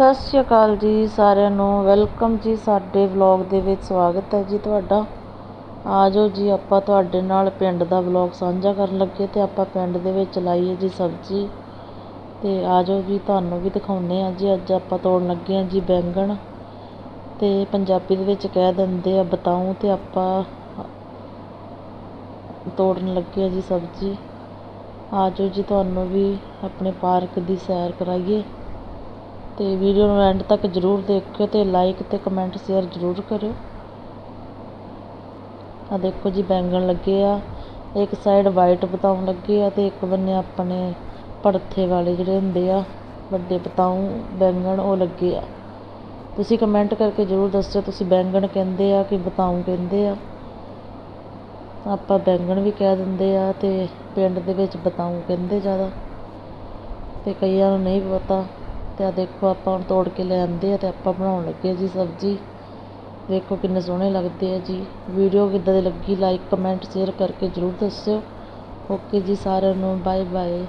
ਸਤਿ ਸ਼੍ਰੀ ਅਕਾਲ ਜੀ ਸਾਰਿਆਂ ਨੂੰ। ਵੈਲਕਮ ਜੀ ਸਾਡੇ ਵਲੌਗ ਦੇ ਵਿੱਚ ਸਵਾਗਤ ਹੈ ਜੀ ਤੁਹਾਡਾ। ਆਜੋ ਜੀ, ਆਪਾਂ ਤੁਹਾਡੇ ਨਾਲ ਪਿੰਡ ਦਾ ਵਲੌਗ ਸਾਂਝਾ ਕਰਨ ਲੱਗੇ ਤੇ ਆਪਾਂ ਪਿੰਡ ਦੇ ਵਿੱਚ ਲਾਈਏ ਜੀ ਸਬਜ਼ੀ। ਤੇ ਆਜੋ ਜੀ, ਤੁਹਾਨੂੰ ਵੀ ਦਿਖਾਉਨੇ ਆ ਜੀ। ਅੱਜ ਆਪਾਂ ਤੋੜਨ ਲੱਗੇ ਆ ਜੀ ਬੈਂਗਣ। ਤੇ ਪੰਜਾਬੀ ਦੇ ਵਿੱਚ ਕਹਿ ਦਿੰਦੇ ਆ ਬਤਾਉ ਤੇ ਆਪਾਂ ਤੋੜਨ ਲੱਗੇ ਆ ਜੀ ਸਬਜ਼ੀ। ਆਜੋ ਜੀ, ਤੁਹਾਨੂੰ ਵੀ ਆਪਣੇ ਪਾਰਕ ਦੀ ਸੈਰ ਕਰਾਈਏ। ਅਤੇ ਵੀਡੀਓ ਨੂੰ ਐਂਡ ਤੱਕ ਜਰੂਰ ਦੇਖਿਓ ਅਤੇ ਲਾਈਕ ਅਤੇ ਕਮੈਂਟ ਸ਼ੇਅਰ ਜਰੂਰ ਕਰਿਓ। ਆ ਦੇਖੋ ਜੀ ਬੈਂਗਣ ਲੱਗੇ ਆ, ਇੱਕ ਸਾਈਡ ਵਾਈਟ ਬਤਾਉ ਲੱਗੇ ਆ ਤੇ ਇੱਕ ਬੰਨੇ ਆਪਣੇ ਪੜਥੇ ਵਾਲੇ ਜਿਹੜੇ ਹੁੰਦੇ ਆ, ਵੱਡੇ ਬਤਾਉ ਬੈਂਗਣ ਉਹ ਲੱਗੇ ਆ। ਤੁਸੀਂ ਕਮੈਂਟ ਕਰਕੇ ਜਰੂਰ ਦੱਸਿਓ ਤੁਸੀਂ ਬੈਂਗਣ ਕਹਿੰਦੇ ਆ ਕਿ ਬਤਾਉ ਕਹਿੰਦੇ ਆ। ਆਪਾਂ ਬੈਂਗਣ ਵੀ ਕਹਿ ਦਿੰਦੇ ਆ ਤੇ ਪਿੰਡ ਦੇ ਵਿੱਚ ਬਤਾਉ ਕਹਿੰਦੇ ਜ਼ਿਆਦਾ ਤੇ ਕਈਆਂ ਨੂੰ ਨਹੀਂ ਪਤਾ। ਤੇ ਆ ਦੇਖੋ ਆਪਾਂ ਹੁਣ ਤੋੜ ਕੇ ਲੈ ਆਂਦੇ ਆ ਤੇ ਆਪਾਂ ਬਣਾਉਣ ਲੱਗੇ ਜੀ ਸਬਜ਼ੀ। ਵੇਖੋ ਕਿੰਨੇ ਸੋਹਣੇ ਲੱਗਦੇ ਆ ਜੀ। ਵੀਡੀਓ ਕਿੱਦਾਂ ਦੀ ਲੱਗੀ ਲਾਈਕ ਕਮੈਂਟ ਸ਼ੇਅਰ ਕਰਕੇ ਜਰੂਰ ਦੱਸਿਓ। ਓਕੇ ਜੀ, ਸਾਰਿਆਂ ਨੂੰ ਬਾਏ ਬਾਏ